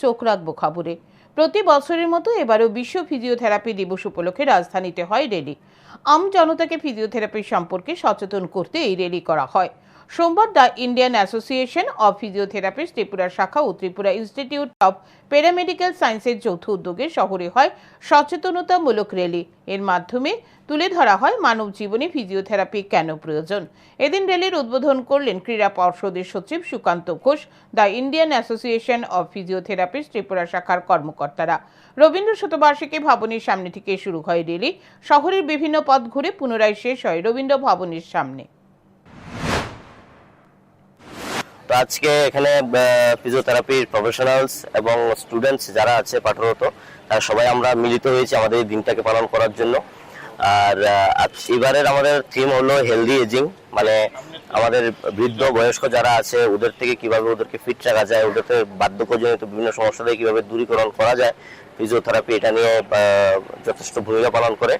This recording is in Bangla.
চোখ রাখব খবরে। প্রতি বছরের মতো এবারও বিশ্ব ফিজিওথেরাপি দিবস উপলক্ষে রাজধানীতে হয় রেলি। আম জনতাকে ফিজিওথেরাপি সম্পর্কে সচেতন করতে এই রেলি করা হয়। সোমবার the Indian association of physiotherapist Tripura শাখা ও ত্রিপুরা ইনস্টিটিউট অফ প্যারামেডিক্যাল সায়েন্সের যৌথ উদ্যোগে শহরে হয় সচেতনতামূলক র্যালি। এর মাধ্যমে তুলে ধরা হয় মানব জীবনে ফিজিওথেরাপি কেন প্রয়োজন? এদিন র্যালির উদ্বোধন করলেন ক্রীড়া পর্ষদের সচিব Sukanta Ghosh, the Indian association of physiotherapist Tripura শাখার কর্মকর্তারা। রবীন্দ্র শতবার্ষিকী ভবনের সামনে থেকে শুরু হয় র্যালি। শহরের বিভিন্ন পথ ঘুরে পুনরায় শেষ হয় রবীন্দ্র ভবনের সামনে। আজকে এখানে ফিজিওথেরাপির প্রফেশনালস এবং স্টুডেন্টস যারা আছে পাঠরত, তারা সবাই আমরা মিলিত হয়েছি আমাদের এই দিনটাকে পালন করার জন্য। আর এবারের আমাদের থিম হলো হেলদি এজিং মানে আমাদের বৃদ্ধ, বয়স্ক যারা আছে, ওদের থেকে কীভাবে ওদেরকে ফিট রাখা যায়, ওদেরকে বার্ধক্যজনিত বিভিন্ন সমস্যা থেকে কীভাবে দূরীকরণ করা যায় ফিজিওথেরাপি এটা নিয়ে যথেষ্ট ভূমিকা পালন করে।